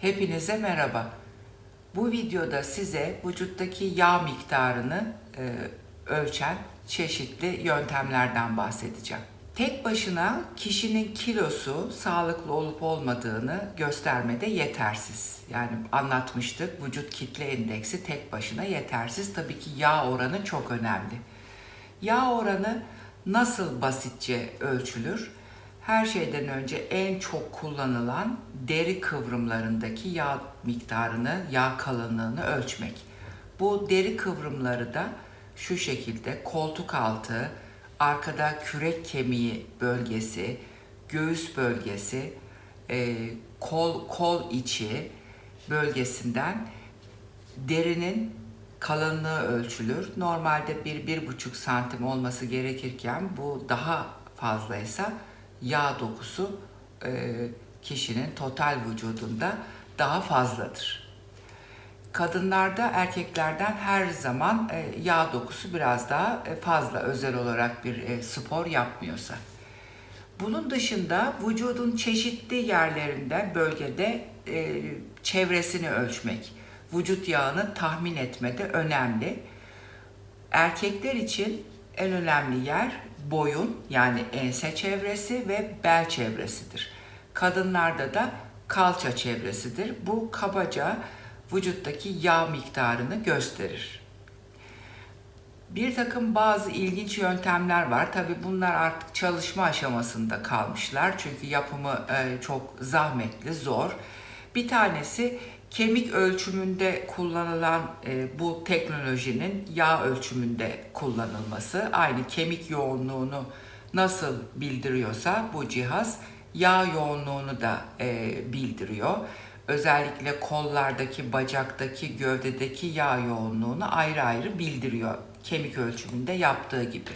Hepinize merhaba. Bu videoda size vücuttaki yağ miktarını e, ölçen çeşitli yöntemlerden bahsedeceğim. Tek başına kişinin kilosu sağlıklı olup olmadığını göstermede yetersiz. Yani anlatmıştık vücut kitle endeksi tek başına yetersiz. Tabii ki yağ oranı çok önemli. Yağ oranı nasıl basitçe ölçülür? Her şeyden önce en çok kullanılan deri kıvrımlarındaki yağ miktarını, yağ kalınlığını ölçmek. Bu deri kıvrımları da şu şekilde koltuk altı, arkada kürek kemiği bölgesi, göğüs bölgesi, e, kol kol içi bölgesinden derinin kalınlığı ölçülür. Normalde bir, bir buçuk santim olması gerekirken bu daha fazlaysa yağ dokusu e, kişinin total vücudunda daha fazladır. Kadınlarda erkeklerden her zaman e, yağ dokusu biraz daha e, fazla özel olarak bir e, spor yapmıyorsa. Bunun dışında vücudun çeşitli yerlerinde, bölgede e, çevresini ölçmek, vücut yağını tahmin etmede önemli. Erkekler için en önemli yer boyun yani ense çevresi ve bel çevresidir. Kadınlarda da kalça çevresidir. Bu kabaca vücuttaki yağ miktarını gösterir. Bir takım bazı ilginç yöntemler var. Tabi bunlar artık çalışma aşamasında kalmışlar. Çünkü yapımı e, çok zahmetli, zor. Bir tanesi kemik ölçümünde kullanılan e, bu teknolojinin yağ ölçümünde kullanılması. Aynı kemik yoğunluğunu nasıl bildiriyorsa bu cihaz yağ yoğunluğunu da e, bildiriyor. Özellikle kollardaki, bacaktaki, gövdedeki yağ yoğunluğunu ayrı ayrı bildiriyor kemik ölçümünde yaptığı gibi.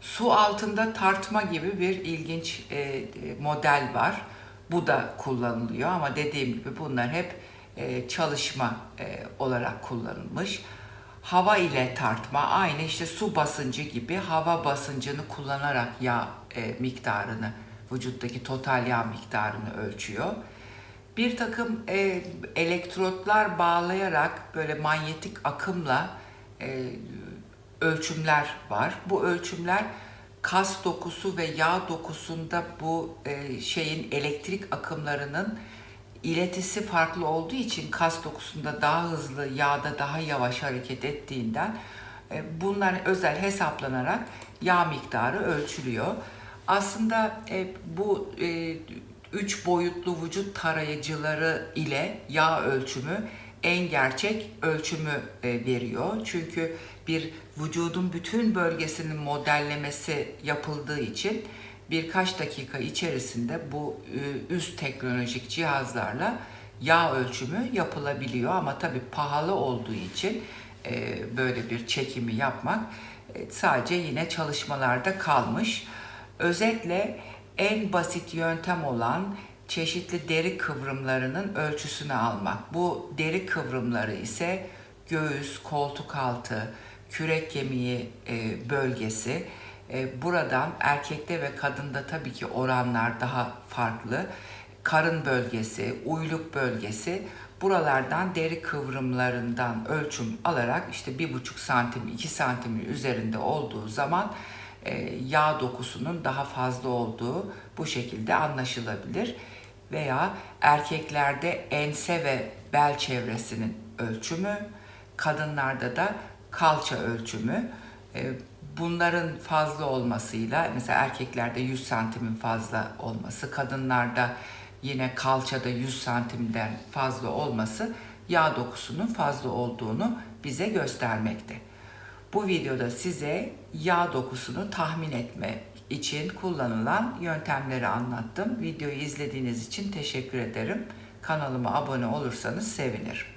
Su altında tartma gibi bir ilginç e, model var. Bu da kullanılıyor ama dediğim gibi bunlar hep e, çalışma e, olarak kullanılmış. Hava ile tartma aynı işte su basıncı gibi hava basıncını kullanarak yağ e, miktarını, vücuttaki total yağ miktarını ölçüyor. Bir takım e, elektrotlar bağlayarak böyle manyetik akımla e, ölçümler var. Bu ölçümler kas dokusu ve yağ dokusunda bu e, şeyin elektrik akımlarının iletisi farklı olduğu için kas dokusunda daha hızlı, yağda daha yavaş hareket ettiğinden e, bunlar özel hesaplanarak yağ miktarı ölçülüyor. Aslında e, bu e, üç boyutlu vücut tarayıcıları ile yağ ölçümü en gerçek ölçümü e, veriyor. Çünkü bir vücudun bütün bölgesinin modellemesi yapıldığı için birkaç dakika içerisinde bu e, üst teknolojik cihazlarla yağ ölçümü yapılabiliyor ama tabii pahalı olduğu için e, böyle bir çekimi yapmak sadece yine çalışmalarda kalmış. Özetle en basit yöntem olan çeşitli deri kıvrımlarının ölçüsünü almak. Bu deri kıvrımları ise göğüs, koltuk altı, kürek kemiği e, bölgesi. E, buradan erkekte ve kadında tabii ki oranlar daha farklı. Karın bölgesi, uyluk bölgesi buralardan deri kıvrımlarından ölçüm alarak işte bir buçuk santim, iki santimin üzerinde olduğu zaman e, yağ dokusunun daha fazla olduğu bu şekilde anlaşılabilir. Veya erkeklerde ense ve bel çevresinin ölçümü, kadınlarda da kalça ölçümü. E, bunların fazla olmasıyla mesela erkeklerde 100 santimin fazla olması, kadınlarda yine kalçada 100 santimden fazla olması yağ dokusunun fazla olduğunu bize göstermekte. Bu videoda size yağ dokusunu tahmin etme için kullanılan yöntemleri anlattım. Videoyu izlediğiniz için teşekkür ederim. Kanalıma abone olursanız sevinirim.